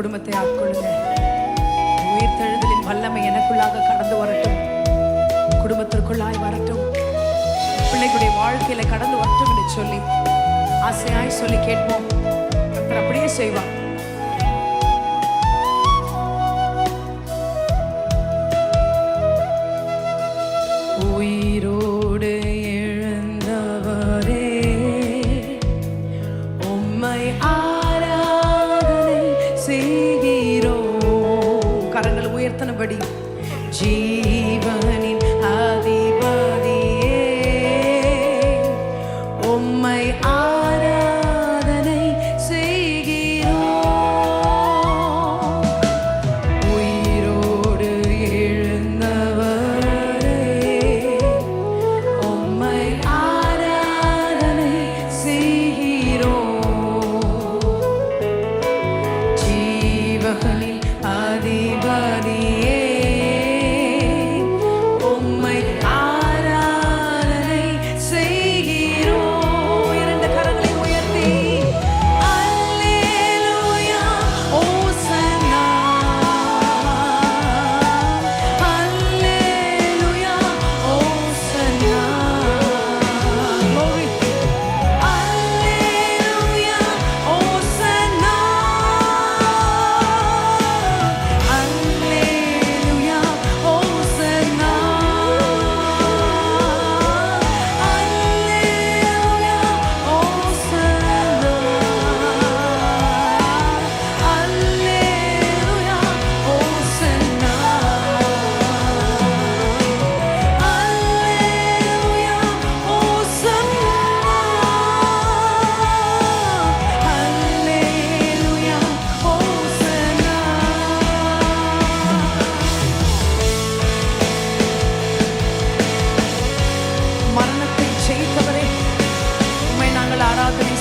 குடும்பத்தை ஆட்கொள்ளுங்க உயிர் தழுதலின் வல்லமை எனக்குள்ளாக கடந்து வரட்டும். குடும்பத்திற்குள்ளாய் வரட்டும். பிள்ளைகளுடைய வாழ்க்கையில கடந்து வரட்டும் என்று சொல்லி ஆசையாய் சொல்லி கேட்போம். அப்படியே செய்வான் உயர்த்தினபடி ஜீவனின் அதிபதியே. உம்மை ஆ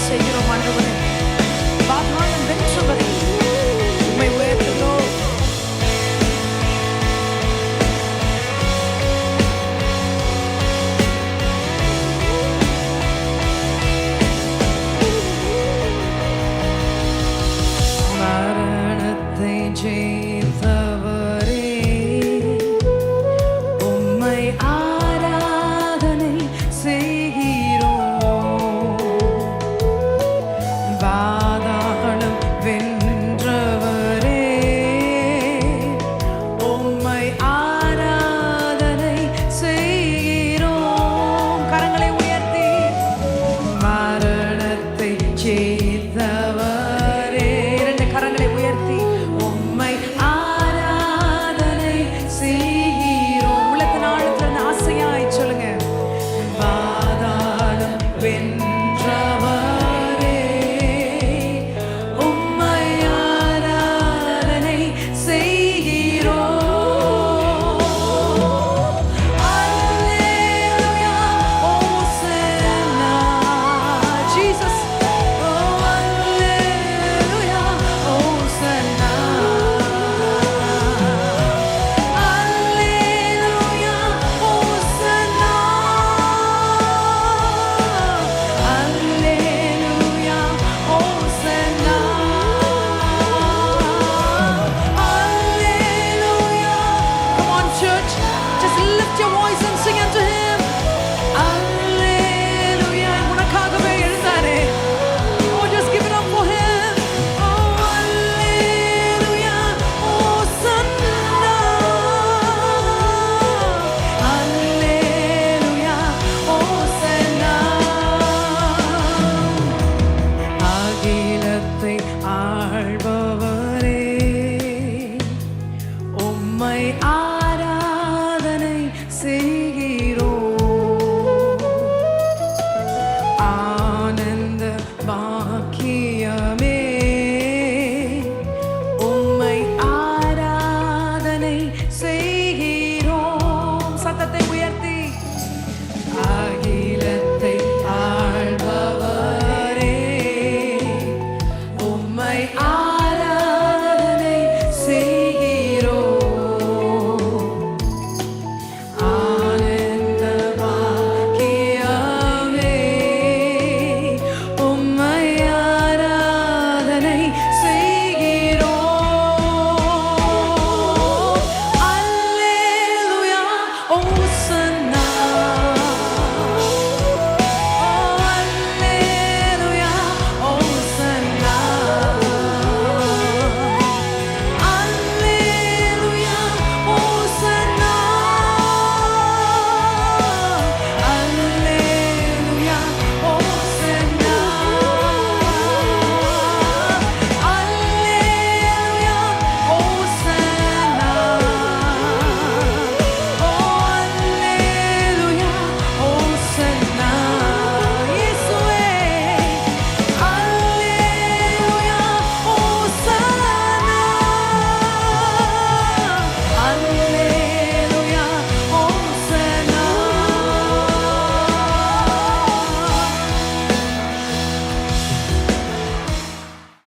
say you don't want to